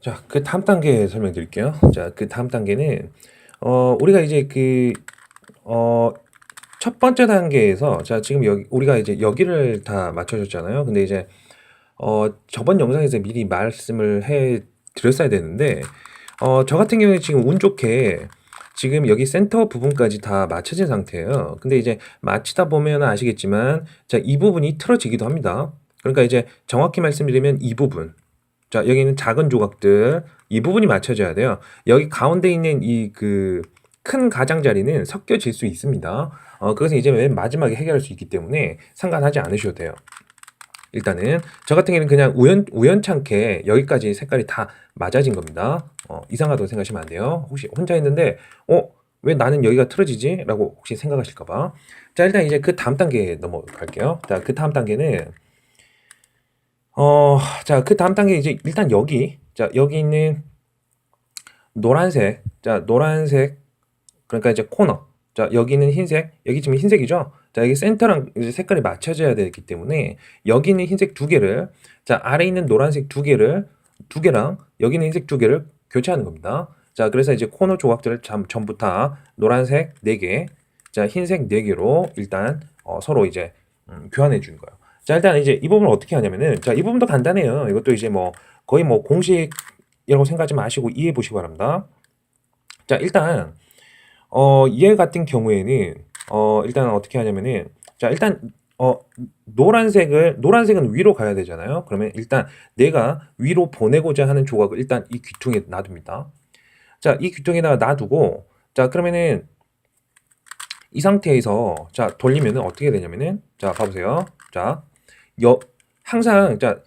자, 그 다음 단계 설명드릴게요. 자, 그 다음 단계는 어, 우리가 이제 그 어, 첫 번째 단계에서 자, 지금 여기 우리가 이제 여기를 다 맞춰 줬잖아요. 근데 이제 어, 저번 영상에서 미리 말씀을 해 드렸어야 되는데 어, 저 같은 경우에 지금 운 좋게 지금 여기 센터 부분까지 다 맞춰진 상태예요. 근데 이제 맞히다 보면 아시겠지만 자, 이 부분이 틀어지기도 합니다. 그러니까 이제 정확히 말씀드리면 이 부분 자, 여기는 작은 조각들 이 부분이 맞춰져야 돼요. 여기 가운데 있는 이 그 큰 가장자리는 섞여질 수 있습니다. 어, 그것은 이제 맨 마지막에 해결할 수 있기 때문에 상관하지 않으셔도 돼요. 일단은 저 같은 경우는 그냥 우연 우연찮게 여기까지 색깔이 다 맞아진 겁니다. 어, 이상하다고 생각하시면 안 돼요. 혹시 혼자 했는데 어, 왜 나는 여기가 틀어지지? 라고 혹시 생각하실까 봐. 자, 일단 이제 그 다음 단계 넘어갈게요. 자, 그 다음 단계는 어, 자, 그 다음 단계 이제 일단 여기, 자, 여기 있는 노란색, 자, 노란색, 그러니까 이제 코너, 자, 여기는 흰색, 여기 지금 흰색이죠? 자, 여기 센터랑 이제 색깔이 맞춰져야 되기 때문에 여기 있는 흰색 두 개를, 자, 아래 있는 노란색 두 개를, 두 개랑 여기 있는 흰색 두 개를 교체하는 겁니다. 자, 그래서 이제 코너 조각들을 참, 전부 다 노란색 네 개, 자, 흰색 네 개로 일단 어, 서로 이제 음, 교환해 주는 거예요. 자, 일단 이제 이 부분을 어떻게 하냐면은, 자, 이 부분도 간단해요. 이것도 이제 뭐 거의 뭐 공식이라고 생각하지 마시고 이해해 보시기 바랍니다. 자, 일단 어, 얘 같은 경우에는 어, 일단 어떻게 하냐면은, 자, 일단 어, 노란색을 노란색은 위로 가야 되잖아요. 그러면 일단 내가 위로 보내고자 하는 조각을 일단 이 귀퉁이에 놔둡니다. 자, 이 귀퉁이에다가 놔두고, 자, 그러면은 이 상태에서 자 돌리면은 어떻게 되냐면은 자 봐보세요. 자, 여 항상 자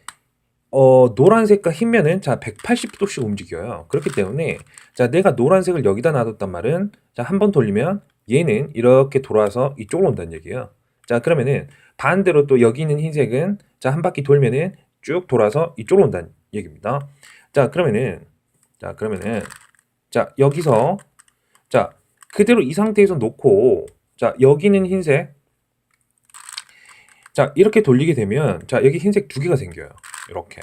어, 노란색과 흰면은 자 180도씩 움직여요. 그렇기 때문에 자 내가 노란색을 여기다 놔뒀단 말은 자 한 번 돌리면 얘는 이렇게 돌아서 이쪽으로 온다는 얘기예요. 자 그러면은 반대로 또 여기 있는 흰색은 자 한 바퀴 돌면은 쭉 돌아서 이쪽으로 온다는 얘기입니다. 자 그러면은 자 그러면은 자 여기서 자 그대로 이 상태에서 놓고 자 여기는 흰색 자 이렇게 돌리게 되면 자 여기 흰색 두 개가 생겨요. 이렇게.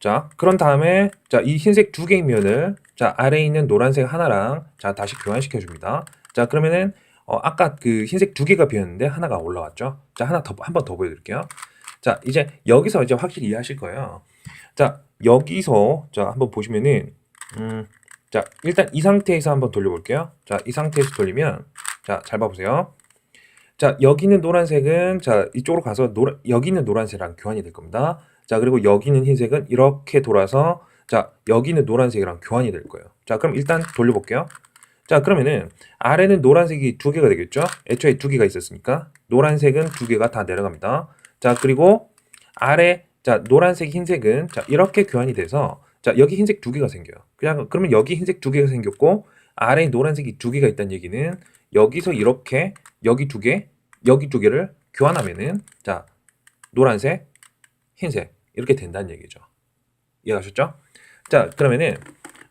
자 그런 다음에 자 이 흰색 두 개의 면을 자 아래에 있는 노란색 하나랑 자 다시 교환시켜 줍니다. 자 그러면은 어, 아까 그 흰색 두 개가 비었는데 하나가 올라왔죠? 자 하나 더 한 번 더 보여 드릴게요. 자 이제 여기서 이제 확실히 이해하실 거예요. 자 여기서 자 한번 보시면은 음, 자 일단 이 상태에서 한번 돌려 볼게요. 자 이 상태에서 돌리면 자 잘 봐보세요. 자 여기 있는 노란색은 자 이쪽으로 가서 노라, 여기 있는 노란색이랑 교환이 될 겁니다. 자 그리고 여기 있는 흰색은 이렇게 돌아서 자 여기 있는 노란색이랑 교환이 될 거예요. 자 그럼 일단 돌려볼게요. 자 그러면은 아래는 노란색이 두 개가 되겠죠? 애초에 두 개가 있었으니까 노란색은 두 개가 다 내려갑니다. 자 그리고 아래 자 노란색 흰색은 자 이렇게 교환이 돼서 자 여기 흰색 두 개가 생겨요. 그냥 그러면 여기 흰색 두 개가 생겼고 아래에 노란색이 두 개가 있다는 얘기는 여기서 이렇게 여기 두 개, 여기 두 개를 교환하면은 자 노란색, 흰색 이렇게 된다는 얘기죠. 이해하셨죠? 자 그러면은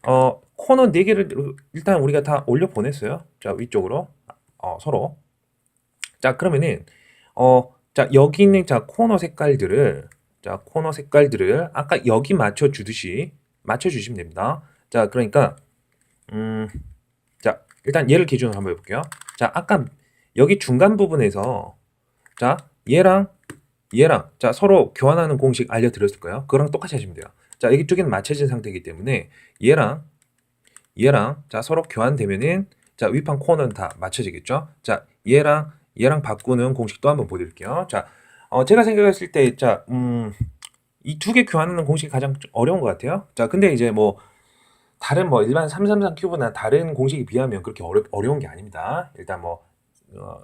어 코너 네 개를 일단 우리가 다 올려 보냈어요. 자 위쪽으로 어, 서로 자 그러면은 어 자 여기 있는 자 코너 색깔들을 자 코너 색깔들을 아까 여기 맞춰 주듯이 맞춰 주시면 됩니다. 자 그러니까 음. 자, 일단 얘를 기준으로 한번 해볼게요. 자, 아까 여기 중간 부분에서 자, 얘랑 얘랑 자, 서로 교환하는 공식 알려드렸을 거예요. 그거랑 똑같이 하시면 돼요. 자, 여기 쪽에는 맞춰진 상태이기 때문에 얘랑 얘랑 자, 서로 교환되면은 자, 윗판 코너는 다 맞춰지겠죠? 자, 얘랑 얘랑 바꾸는 공식 또 한번 보여드릴게요. 자, 어, 제가 생각했을 때, 자, 음, 이 두 개 교환하는 공식이 가장 좀 어려운 것 같아요. 자, 근데 이제 뭐 다른 뭐 일반 333 큐브나 다른 공식에 비하면 그렇게 어려, 어려운 게 아닙니다. 일단 뭐 어,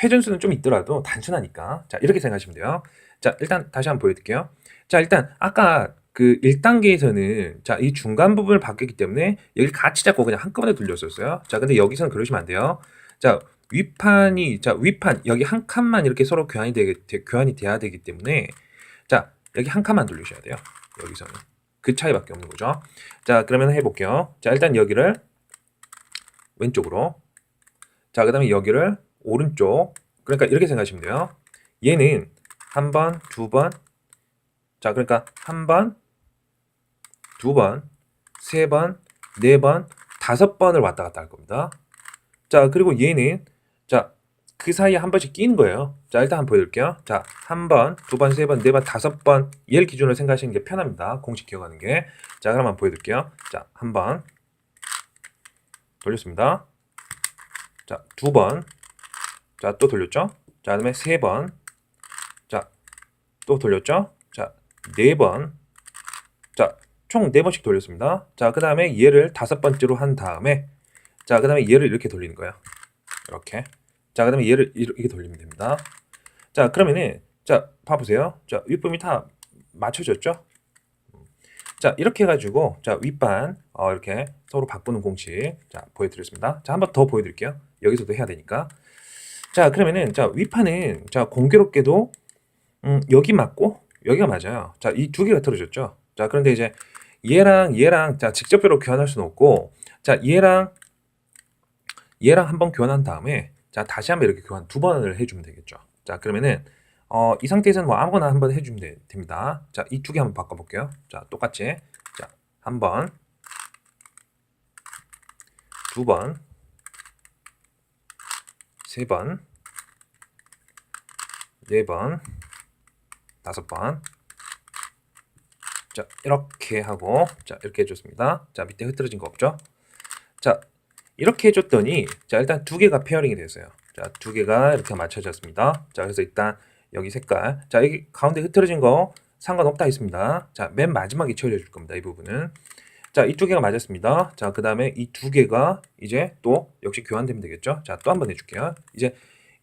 회전수는 좀 있더라도 단순하니까 자 이렇게 생각하시면 돼요. 자 일단 다시 한번 보여드릴게요. 자 일단 아까 그 1단계에서는 자 이 중간 부분을 바뀌기 때문에 여기 같이 잡고 그냥 한꺼번에 돌렸었어요. 자 근데 여기서는 그러시면 안 돼요. 자 윗판이 자 윗판 여기 한 칸만 이렇게 서로 교환이 되게 되, 교환이 돼야 되기 때문에 자 여기 한 칸만 돌리셔야 돼요. 여기서는. 그 차이밖에 없는 거죠. 자, 그러면 해볼게요. 자, 일단 여기를 왼쪽으로. 자, 그 다음에 여기를 오른쪽. 그러니까 이렇게 생각하시면 돼요. 얘는 한 번, 두 번. 자, 그러니까 한 번, 두 번, 세 번, 네 번, 다섯 번을 왔다 갔다 할 겁니다. 자, 그리고 얘는 자, 그 사이에 한 번씩 끼는 거예요. 자, 일단 한번 보여드릴게요. 자, 한 번, 두 번, 세 번, 네 번, 다섯 번. 얘를 기준으로 생각하시는 게 편합니다. 공식 기억하는 게. 자, 그럼 한번 보여드릴게요. 자, 한 번. 돌렸습니다. 자, 두 번. 자, 또 돌렸죠? 자, 그 다음에 세 번. 자, 또 돌렸죠? 자, 네 번. 자, 총 네 번씩 돌렸습니다. 자, 그 다음에 얘를 다섯 번째로 한 다음에, 자, 그 다음에 얘를 이렇게 돌리는 거예요. 이렇게. 자, 그 다음에 얘를 이렇게 돌리면 됩니다. 자, 그러면은, 자, 봐보세요. 자, 윗부분이 다 맞춰졌죠? 자, 이렇게 해가지고, 자, 윗반, 어, 이렇게 서로 바꾸는 공식, 자, 보여드렸습니다. 자, 한 번 더 보여드릴게요. 여기서도 해야 되니까. 자, 그러면은, 자, 윗판은, 자, 공교롭게도, 음, 여기 맞고, 여기가 맞아요. 자, 이 두 개가 틀어졌죠? 자, 그런데 이제, 얘랑 얘랑, 자, 직접적으로 교환할 수는 없고, 자, 얘랑, 얘랑 한번 교환한 다음에, 자, 다시 한번 이렇게 교환 두 번을 해주면 되겠죠. 자, 그러면은, 어, 이 상태에서는 뭐 아무거나 한 번 해주면 되, 됩니다. 자, 이 두 개 한번 바꿔볼게요. 자, 똑같이. 자, 한 번, 두 번, 세 번, 네 번, 다섯 번. 자, 이렇게 하고, 자, 이렇게 해줬습니다. 자, 밑에 흐트러진 거 없죠? 자, 이렇게 해줬더니, 자, 일단 두 개가 페어링이 됐어요. 자, 두 개가 이렇게 맞춰졌습니다. 자, 그래서 일단 여기 색깔. 자, 여기 가운데 흐트러진 거 상관없다 했습니다. 자, 맨 마지막에 처리해 줄 겁니다. 이 부분은. 자, 이 두 개가 맞았습니다. 자, 그 다음에 이 두 개가 이제 또 역시 교환되면 되겠죠. 자, 또 한 번 해줄게요. 이제,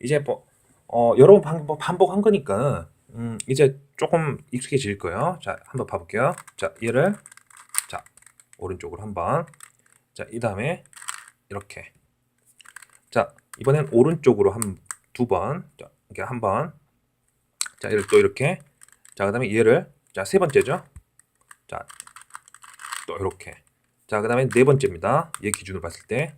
이제 뭐, 어, 여러 번 반복, 반복한 거니까, 음, 이제 조금 익숙해질 거예요. 자, 한번 봐볼게요. 자, 얘를, 자, 오른쪽으로 한 번. 자, 이 다음에 이렇게. 자, 이번엔 오른쪽으로 한 두 번. 자, 이렇게 한 번. 자, 얘를 또 이렇게. 자, 그 다음에 얘를, 자, 세 번째죠. 자, 또 이렇게. 자, 그 다음에 네 번째입니다. 얘 기준으로 봤을 때.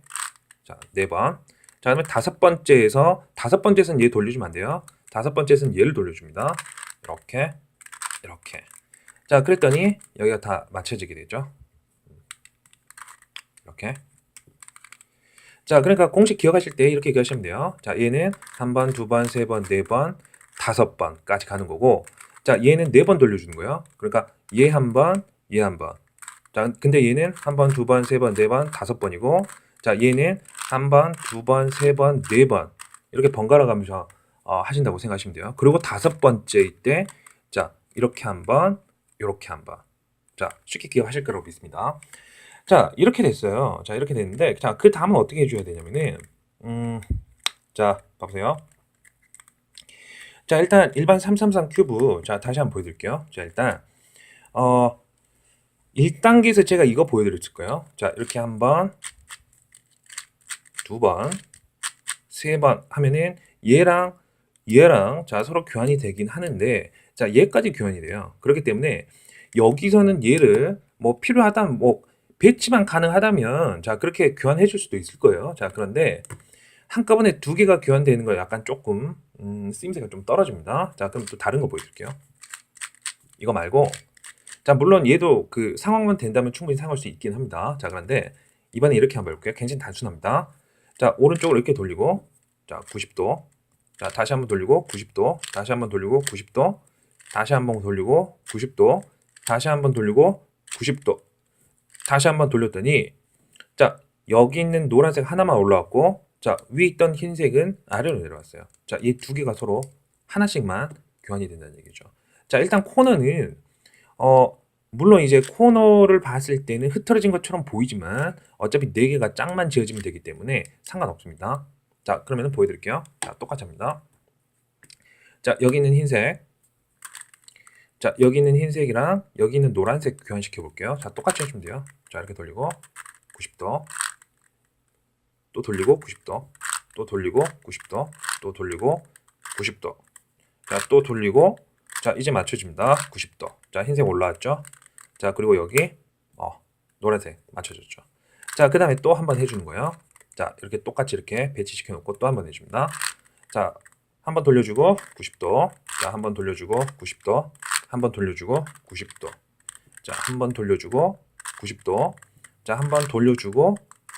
자, 네 번. 자, 그다음에 다섯 번째에서, 다섯 번째에서는 얘 돌려주면 안 돼요. 다섯 번째에서는 얘를 돌려줍니다. 이렇게, 이렇게. 자, 그랬더니 여기가 다 맞춰지게 되죠. 이렇게. 자, 그러니까 공식 기억하실 때 이렇게 기억하시면 돼요. 자, 얘는 한 번, 두 번, 세 번, 네 번, 다섯 번까지 가는 거고, 자, 얘는 네 번 돌려주는 거예요. 그러니까 얘 한 번, 얘 한 번. 자, 근데 얘는 한 번, 두 번, 세 번, 네 번, 다섯 번이고, 자, 얘는 한 번, 두 번, 세 번, 네 번. 이렇게 번갈아 가면서 어, 하신다고 생각하시면 돼요. 그리고 다섯 번째일 때, 자, 이렇게 한 번, 이렇게 한 번. 자, 쉽게 기억하실 거라고 믿습니다. 자, 이렇게 됐어요. 자, 이렇게 됐는데, 자, 그 다음은 어떻게 해줘야 되냐면은, 음, 자, 봐보세요. 자, 일단 일반 333 큐브, 자, 다시 한번 보여드릴게요. 자, 일단, 어, 1단계에서 제가 이거 보여드렸을 거예요. 자, 이렇게 한 번, 두 번, 세 번 하면은 얘랑 얘랑 자 서로 교환이 되긴 하는데 자 얘까지 교환이 돼요. 그렇기 때문에 여기서는 얘를 뭐 필요하다면 뭐 배치만 가능하다면 자 그렇게 교환해 줄 수도 있을 거예요. 자 그런데 한꺼번에 두 개가 교환되는 거 약간 조금 음, 쓰임새가 좀 떨어집니다. 자 그럼 또 다른 거 보여줄게요. 이거 말고 자 물론 얘도 그 상황만 된다면 충분히 사용할 수 있긴 합니다. 자 그런데 이번에 이렇게 한번 해볼게요. 굉장히 단순합니다. 자 오른쪽으로 이렇게 돌리고 자 90도 자 다시 한번 돌리고 90도 다시 한번 돌리고 90도 다시 한번 돌리고 90도 다시 한번 돌리고 90도 다시 한번 돌렸더니 자 여기 있는 노란색 하나만 올라왔고 자 위에 있던 흰색은 아래로 내려왔어요 자 이 두 개가 서로 하나씩만 교환이 된다는 얘기죠 자 일단 코너는 어 물론 이제 코너를 봤을 때는 흐트러진 것처럼 보이지만 어차피 네 개가 짝만 지어지면 되기 때문에 상관없습니다. 자, 그러면 보여드릴게요. 자, 똑같이 합니다. 자, 여기 있는 흰색. 자, 여기 있는 흰색이랑 여기 있는 노란색 교환시켜 볼게요. 자, 똑같이 해주면 돼요. 자, 이렇게 돌리고 90도. 또 돌리고 90도. 또 돌리고 90도. 또 돌리고 90도. 자, 또 돌리고 자, 이제 맞춰줍니다. 90도. 자, 흰색 올라왔죠? 자, 그리고 여기 어, 노란색 맞춰줬죠. 자, 그 다음에 또 한 번 해주는 거예요. 자, 이렇게 똑같이 이렇게 배치시켜 놓고 또 한 번 해줍니다. 자, 한 번 돌려주고 90도. 자, 한 번 돌려주고 90도. 한 번 돌려주고 90도. 자, 한 번 돌려주고 90도. 자, 한번 돌려주고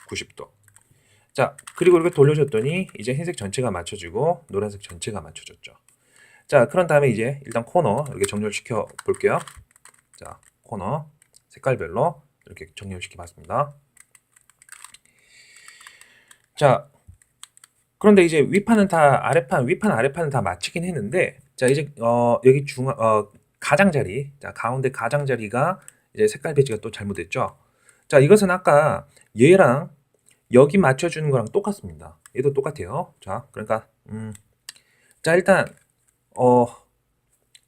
90도. 자, 그리고 이렇게 돌려줬더니 이제 흰색 전체가 맞춰지고 노란색 전체가 맞춰졌죠. 자, 그런 다음에 이제 일단 코너 이렇게 정렬시켜 볼게요. 자, 코너 색깔별로 이렇게 정렬시켜 봤습니다. 자, 그런데 이제 위판은 다 아래판, 위판 아래판은 다 맞추긴 했는데 자, 이제 어 여기 중 어 가장자리. 자, 가운데 가장자리가 이제 색깔 배치가 또 잘못됐죠. 자, 이것은 아까 얘랑 여기 맞춰주는 거랑 똑같습니다. 얘도 똑같아요. 자, 그러니까 음, 자 일단 어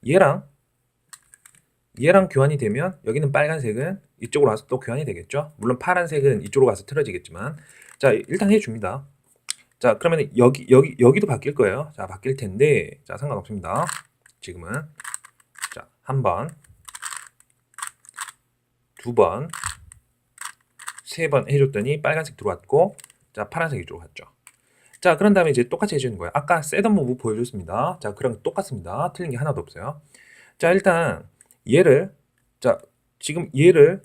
얘랑 얘랑 교환이 되면 여기는 빨간색은 이쪽으로 와서 또 교환이 되겠죠. 물론 파란색은 이쪽으로 가서 틀어지겠지만 자 일단 해줍니다. 자 그러면 여기 여기 여기도 바뀔 거예요. 자 바뀔 텐데 자 상관없습니다. 지금은 자 한 번, 두 번, 세 번 해줬더니 빨간색 들어왔고 자 파란색이 들어갔죠. 자 그런 다음에 이제 똑같이 해주는 거예요. 아까 세던 무브 보여줬습니다. 자 그랑 똑같습니다. 틀린 게 하나도 없어요. 자 일단 얘를 자 지금 얘를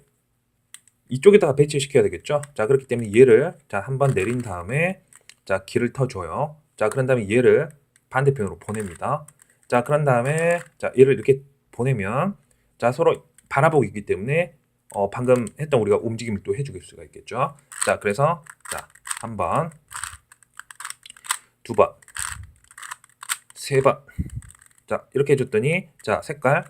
이쪽에다가 배치시켜야 되겠죠. 자 그렇기 때문에 얘를 자 한 번 내린 다음에 자 길을 터줘요. 자 그런 다음에 얘를 반대편으로 보냅니다. 자 그런 다음에 자 얘를 이렇게 보내면 자 서로 바라보고 있기 때문에 어, 방금 했던 우리가 움직임을 또 해줄 수가 있겠죠. 자 그래서 자 한 번, 두 번, 세 번. 자 이렇게 해줬더니 자 색깔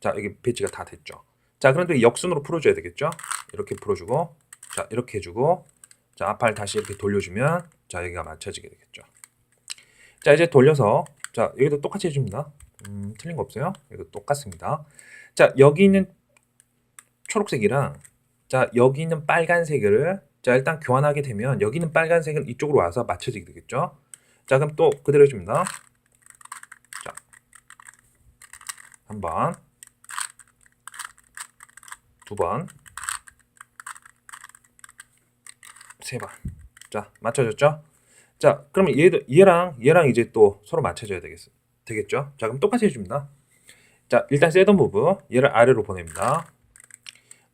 자 여기 배치가 다 됐죠. 자 그런데 역순으로 풀어줘야 되겠죠. 이렇게 풀어주고 자 이렇게 해주고 자 앞발 다시 이렇게 돌려주면 자 여기가 맞춰지게 되겠죠. 자 이제 돌려서 자 여기도 똑같이 해줍니다. 음, 틀린 거 없어요. 여기도 똑같습니다. 자 여기 있는 초록색이랑 자 여기 있는 빨간색을 자 일단 교환하게 되면 여기 있는 빨간색은 이쪽으로 와서 맞춰지게 되겠죠. 자 그럼 또 그대로 해줍니다. 자 한 번, 두 번, 세 번. 자 맞춰졌죠? 자 그러면 얘도 얘랑 얘랑 이제 또 서로 맞춰줘야 되겠, 되겠죠? 자 그럼 똑같이 해줍니다. 자 일단 세던 부분 얘를 아래로 보냅니다.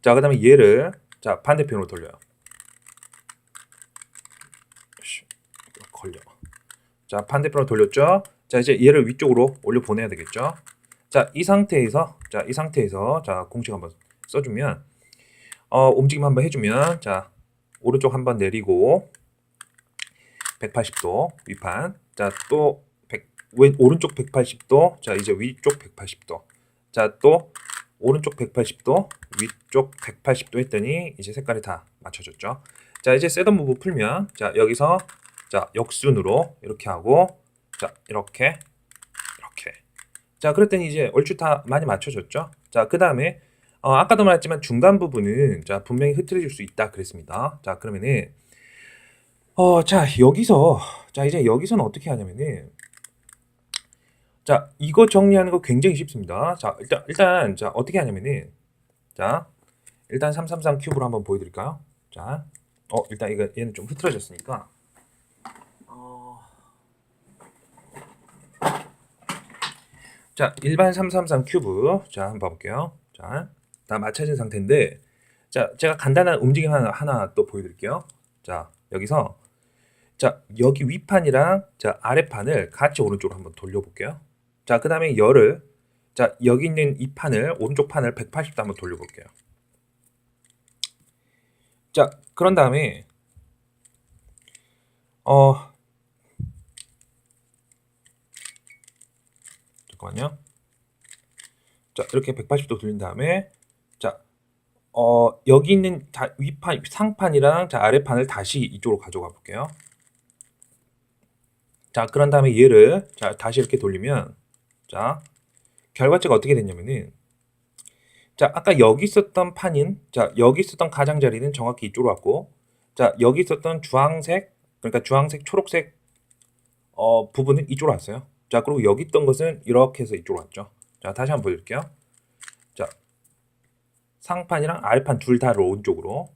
자, 그 다음에 얘를, 자, 반대편으로 돌려요. 씨, 걸려. 자, 반대편으로 돌렸죠? 자, 이제 얘를 위쪽으로 올려 보내야 되겠죠? 자, 이 상태에서, 자, 이 상태에서, 자, 공식 한번 써 주면, 어, 움직임 한번 해 주면, 자, 오른쪽 한번 내리고, 180도, 위판. 자, 또, 100, 왼, 오른쪽 180도, 자, 이제 위쪽 180도. 자, 또, 오른쪽 180도, 위쪽 180도 했더니 이제 색깔이 다 맞춰졌죠. 자, 이제 셋업 무브 풀면 자, 여기서 자, 역순으로 이렇게 하고 자, 이렇게 이렇게. 자, 그랬더니 이제 얼추 다 많이 맞춰졌죠. 자, 그다음에 어, 아까도 말했지만 중간 부분은 자, 분명히 흐트러질 수 있다 그랬습니다. 자, 그러면은 어, 자, 여기서 자, 이제 여기서는 어떻게 하냐면은 자, 이거 정리하는 거 굉장히 쉽습니다. 자, 일단, 일단, 자, 어떻게 하냐면은, 자, 일단 333 큐브로 한번 보여드릴까요? 자, 어, 일단 이거, 얘는 좀 흐트러졌으니까, 어, 자, 일반 333 큐브, 자, 한번 봐볼게요. 자, 다 맞춰진 상태인데, 자, 제가 간단한 움직임 하나, 하나 또 보여드릴게요. 자, 여기서, 자, 여기 위판이랑 자, 아래판을 같이 오른쪽으로 한번 돌려볼게요. 자, 그 다음에 열을, 자, 여기 있는 이 판을, 오른쪽 판을 180도 한번 돌려볼게요. 자, 그런 다음에, 어, 잠깐만요. 자, 이렇게 180도 돌린 다음에, 자, 어, 여기 있는 다, 위판, 상판이랑 자, 아래판을 다시 이쪽으로 가져가 볼게요. 자, 그런 다음에 얘를, 자, 다시 이렇게 돌리면, 자, 결과체가 어떻게 됐냐면은 자, 아까 여기 있었던 판인 자, 여기 있었던 가장자리는 정확히 이쪽으로 왔고 자, 여기 있었던 주황색 그러니까 주황색, 초록색 어, 부분은 이쪽으로 왔어요. 자, 그리고 여기 있던 것은 이렇게 해서 이쪽으로 왔죠. 자, 다시 한번 보여드릴게요. 자, 상판이랑 아래판 둘 다를 오른쪽으로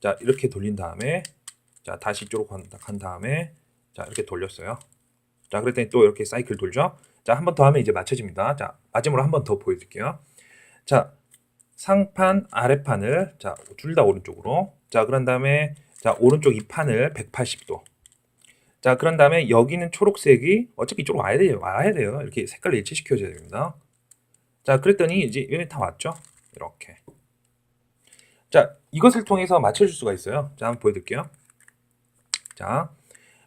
자, 이렇게 돌린 다음에 자, 다시 이쪽으로 간, 간 다음에 자, 이렇게 돌렸어요. 자, 그랬더니 또 이렇게 사이클 돌죠. 자, 한 번 더 하면 이제 맞춰집니다. 자, 마지막으로 한 번 더 보여드릴게요. 자, 상판, 아래판을 자, 둘 다 오른쪽으로. 자, 그런 다음에 자, 오른쪽 이 판을 180도. 자, 그런 다음에 여기는 초록색이 어차피 이쪽으로 와야 돼요. 와야 돼요. 이렇게 색깔을 일치시켜 줘야 됩니다. 자, 그랬더니 이제 얘네 다 왔죠? 이렇게. 자, 이것을 통해서 맞춰줄 수가 있어요. 자, 한번 보여드릴게요. 자,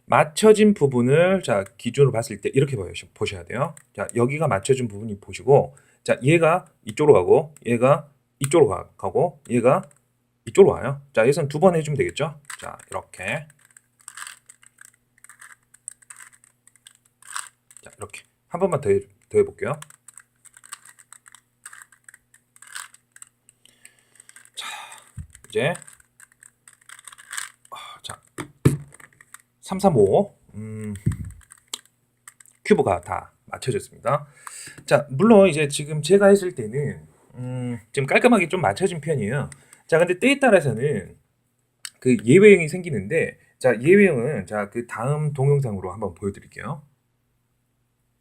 맞춰진 부분을 자 기준으로 봤을 때 이렇게 보셔야 돼요. 자, 여기가 맞춰진 부분이 보시고, 자, 얘가 이쪽으로 가고, 얘가 이쪽으로 가, 가고, 얘가 이쪽으로 와요. 자, 여기서는 두 번 해주면 되겠죠? 자, 이렇게. 자, 이렇게. 한 번만 더, 해, 더 해볼게요. 자, 이제, 아, 자, 335, 음, 큐브가 다 맞춰졌습니다. 자, 물론 이제 지금 제가 했을 때는, 음, 지금 깔끔하게 좀 맞춰진 편이에요. 자, 근데 때에 따라서는 그 예외형이 생기는데, 자, 예외형은 자, 그 다음 동영상으로 한번 보여드릴게요.